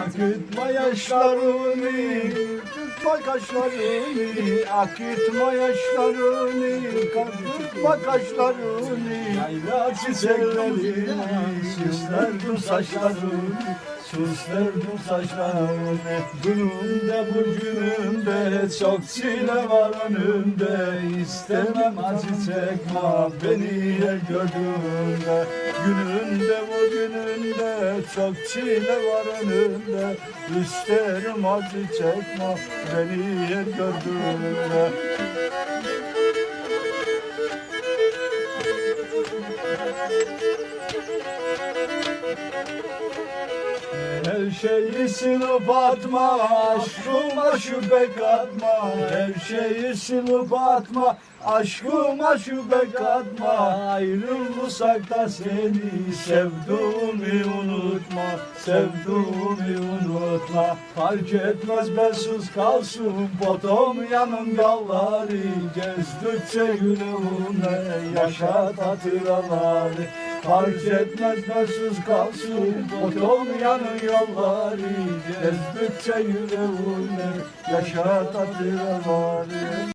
Akıtma yaşlarını, tutma kaşlarını, akıtma yaşlarını, kakıtma kaşlarını, yayla çiçeklerini, süsler bu saçlarını, süsler bu saçlarını. Günümde bugünümde çok çile var önümde, istemem acı çekme beni her gördüğümde. Gününde bugününde çok çile var önümde. İsterim acı çekme beni yer gördüğünde Her şeyi silip atma, aşkıma şüphe katma. Her şeyi silip atma, aşkıma şüphe katma. Ayrılırsak da seni sevduğumu unutma, sevduğumu unutma. Fark etmez bensiz kalsın potom yanım yolları. Gezdikçe yüreğime yaşat hatıraları. Fark etmez bensiz kalsın Otom yanın yolları Gezdikçe yüreğimde Yaşat hatıraları